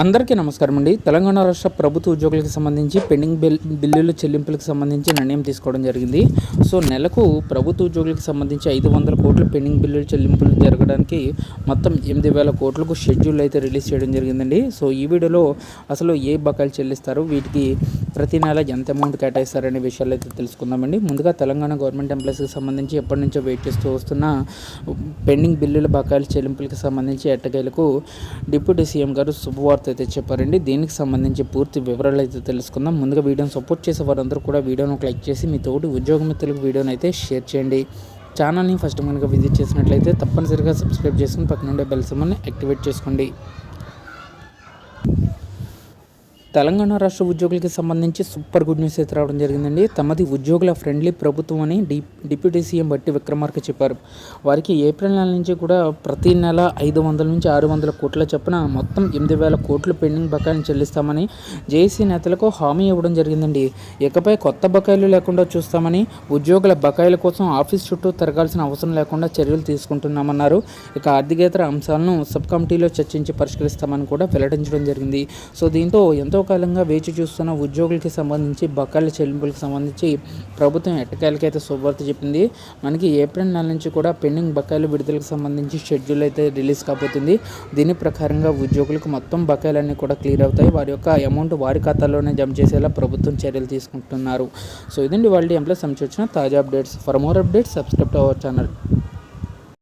అందరికీ నమస్కారం అండి. తెలంగాణ రాష్ట్ర ప్రభుత్వ ఉద్యోగులకు సంబంధించి పెండింగ్ బిల్ బిల్లుల చెల్లింపులకు సంబంధించి నిర్ణయం తీసుకోవడం జరిగింది. సో నెలకు ప్రభుత్వ ఉద్యోగులకు సంబంధించి ఐదు వందల కోట్ల పెండింగ్ బిల్లుల చెల్లింపులు జరగడానికి మొత్తం ఎనిమిది వేల కోట్లకు షెడ్యూల్ అయితే రిలీజ్ చేయడం జరిగిందండి. సో ఈ వీడియోలో అసలు ఏ బకాయిలు చెల్లిస్తారు వీటికి ప్రతి నెల ఎంత అమౌంట్ కేటాయిస్తారనే విషయాలు అయితే తెలుసుకుందామండి. ముందుగా తెలంగాణ గవర్నమెంట్ ఎంప్లాయీస్కి సంబంధించి ఎప్పటి నుంచో వెయిట్ చేస్తూ వస్తున్న పెండింగ్ బిల్లుల బకాయిల చెల్లింపులకు సంబంధించి ఎట్టకేలకు డిప్యూటీ సీఎం గారు శుభవార్త అయితే చెప్పారండి. దీనికి సంబంధించి పూర్తి వివరాలు అయితే తెలుసుకుందాం. ముందుగా వీడియోని సపోర్ట్ చేసే వారందరూ కూడా వీడియోను ఒక లైక్ చేసి మీ తోటి ఉద్యోగ మిత్రులకు వీడియోని అయితే షేర్ చేయండి. ఛానల్ని ఫస్ట్ కనుక విజిట్ చేసినట్లయితే తప్పనిసరిగా సబ్స్క్రైబ్ చేసుకుని పక్కనుండే బెల్ సిమ్మల్ని యాక్టివేట్ చేసుకోండి. తెలంగాణ రాష్ట్ర ఉద్యోగులకి సంబంధించి సూపర్ గుడ్ న్యూస్ అయితే రావడం జరిగిందండి. తమది ఉద్యోగుల ఫ్రెండ్లీ ప్రభుత్వం అని డి డిప్యూటీ సీఎం బట్టి విక్రమార్క చెప్పారు. వారికి ఏప్రిల్ నెల నుంచి కూడా ప్రతి నెల ఐదు వందల నుంచి ఆరు వందల కోట్ల చొప్పున మొత్తం ఎనిమిది వేల కోట్లు పెండింగ్ బకాయిలు చెల్లిస్తామని జేఏసీ నేతలకు హామీ ఇవ్వడం జరిగిందండి. ఇకపై కొత్త బకాయిలు లేకుండా చూస్తామని ఉద్యోగుల బకాయిల కోసం ఆఫీస్ చుట్టూ తిరగాల్సిన అవసరం లేకుండా చర్యలు తీసుకుంటున్నామన్నారు. ఇక ఆర్థికేతర అంశాలను సబ్ కమిటీలో చర్చించి పరిష్కరిస్తామని కూడా వెల్లడించడం జరిగింది. సో దీంతో ఎంతో కాలంగా వేచి చూస్తున్న ఉద్యోగులకి సంబంధించి బకాయిల చెల్లింపులకు సంబంధించి ప్రభుత్వం ఎట్టకాయలకైతే శుభవార్త చెప్పింది. మనకి ఏప్రిల్ నెల నుంచి కూడా పెండింగ్ బకాయిల విడుదలకు సంబంధించి షెడ్యూల్ అయితే రిలీజ్ కాబోతుంది. దీని ప్రకారంగా ఉద్యోగులకు మొత్తం బకాయిలన్నీ కూడా క్లియర్ అవుతాయి. వారి యొక్క అమౌంట్ వారి ఖాతాలోనే జమ చేసేలా ప్రభుత్వం చర్యలు తీసుకుంటున్నారు. సో ఇదండి వాళ్ళ ఎంప్లాయ్ సంబంధించిన వచ్చిన తాజా updates. For more updates subscribe to our channel